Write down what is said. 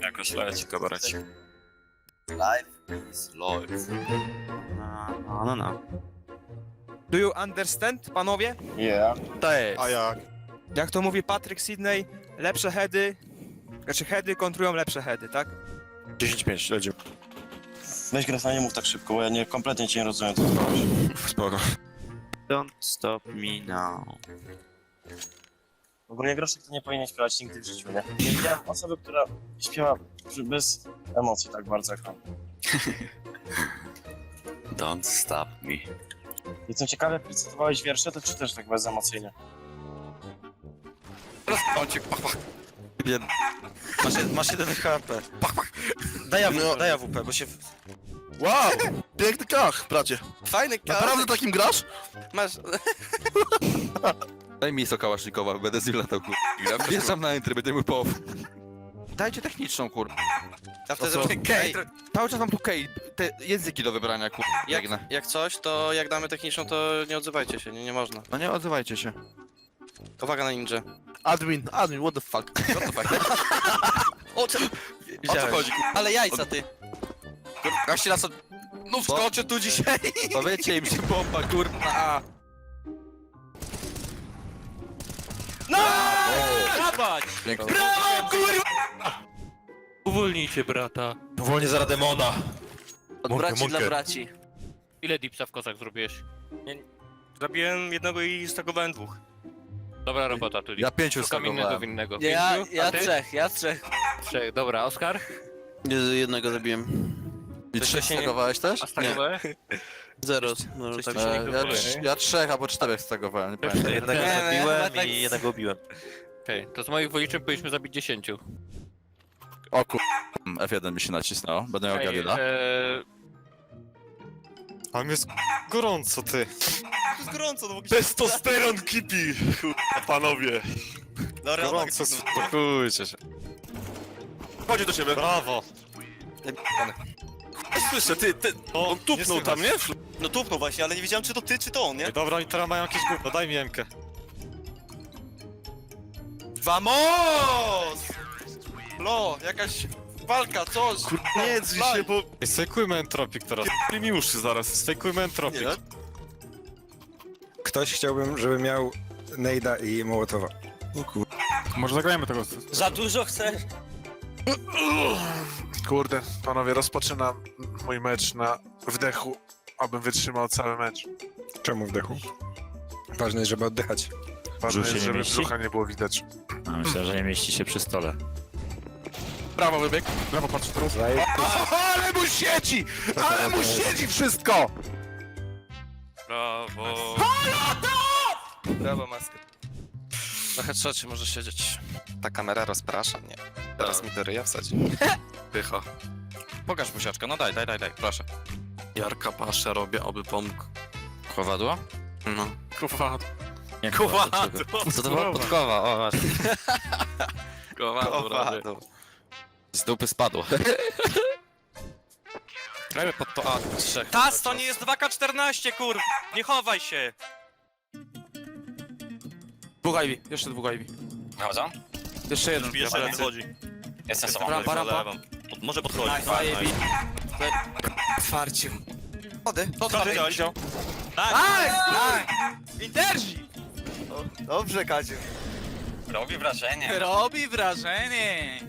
Jakoś leci kabarecik. Life is life. No, no, no. Do you understand, panowie? Yeah. To jest. A jak? Jak to mówi Patrick Sidney, lepsze heady, znaczy heady kontrują lepsze heady, tak? 10-5, lecimy. Weź Grefna, nie mów tak szybko, bo ja nie, kompletnie cię nie rozumiem, co ty robisz. Spoko. Don't stop me now. Ogólnie Groszek to nie powinien śpiewać nigdy w życiu, nie? Nie widziałem osoby, która śpiewa przy- bez emocji tak bardzo jak on. Don't stop me. Jestem ciekawy, jak recytowałeś wiersze, to czy też tak bezemocyjnie? Rozkącik, pach, pach. Jeden. Masz, jed- masz jeden HP. Pach, pach. Daj AWP, daj AWP, bo się... Wow! Piękny kach, bracie. Fajny Naprawdę takim grasz? Masz... Daj mi Sokałasznikowa, będę z nim latał, kur... Wjeżdżam na entry, będę mój pow. Dajcie techniczną, kur... A wtedy... co? Ej, Cały czas mam tu kej, te języki do wybrania, kur... jak, Biegnę. jak coś, to jak damy techniczną, to nie odzywajcie się, nie, nie można. No nie odzywajcie się. Uwaga na ninja. Admin, admin, what the fuck? What the fuck? O, co? O co chodzi, kur... Ale jajca, ty. Gaście nas od... No wskoczę tu dzisiaj! Powiedzcie im się bomba, kurwa! Dawać! Pięknie. Uwolnijcie brata. Powolnie za demona. Od Munkę, braci dla braci. Ile dipsa w kozach zrobiłeś? Zabiłem jednego i stagowałem dwóch. Dobra robota, tu Ja pięciu Szukam innego skakowałem. winnego. Ja, Pięciu? ja ty? trzech, ja trzech. Trzech. Dobra, Oskar? Jednego zabiłem. I To trzech się nie- też? A stagowe? Zero. No, Coś tak się nie nie E, ja, kupuje. trz- ja trzech albo czterech skakowałem, nie pamiętam. jednego Nie, zabiłem. ja chyba tak z- jednego ubiłem. Okej, to z moich wyliczeń powinniśmy zabić 10. O kur... F1 mi się nacisnęło, będę miał Ej, Galila. eee, A mi jest gorąco, ty. jest gorąco, no bo Testosteron kipi, panowie. Dobra, Gorąco, Spokójcie się. Chodź do siebie. Brawo. Słyszę, ty, ty, O, on tupnął tam, nie? No tupnął właśnie, ale nie wiedziałem czy to ty, czy to on, nie? Ej, Dobra, oni teraz mają jakieś gówno, daj mi Emkę. Vamos! Lo, jakaś walka, coś. Nie drzyj się, bo... Ej, entropik teraz. Nie mi uszy zaraz. Sfejkujmy entropik. Nie, Ktoś chciałbym, żeby miał Nejda i Mołotowa. Może zagrajmy tego. Za dużo chcesz? Kurde, panowie, rozpoczynam mój mecz na wdechu, abym wytrzymał cały mecz. Czemu w dechu? Ważne jest, żeby oddychać. Ważne Brzuch się jest, nie żeby mieści? brzucha nie było widać. A myślę, że nie mieści się przy stole. Brawo, wybieg. Brawo, patrz teraz. Ale mu siedzi! Ale mu siedzi wszystko! Brawo. Brawo, maskę. Na headshocie może siedzieć. Ta kamera rozprasza mnie. Teraz mi do ryja wsadzi. Pycha. Pokaż buziaczkę, no daj, daj, daj, daj, proszę. Jarka paszę robię, oby pomógł. Kowadło? No. Kowadło. Nie, Kowadło. Co to była podkowa? O, właśnie. Kowadło robię. Z dupy spadło. Grajmy pod to A, trzech. Tas, to nie jest 2K14, kur... Nie chowaj się. Dwóch Ivy, jeszcze dwóch Ivy. Chodzą? Jeszcze jeden. Jeszcze jeden chodzi. Jestem sobą. Rampa, rampa. Pod, może podchodzić. Nice, Ivy. Twarciu. Chody, to Co widziałeś? widział? Dobrze, Kaziu. Robi wrażenie. Robi wrażenie!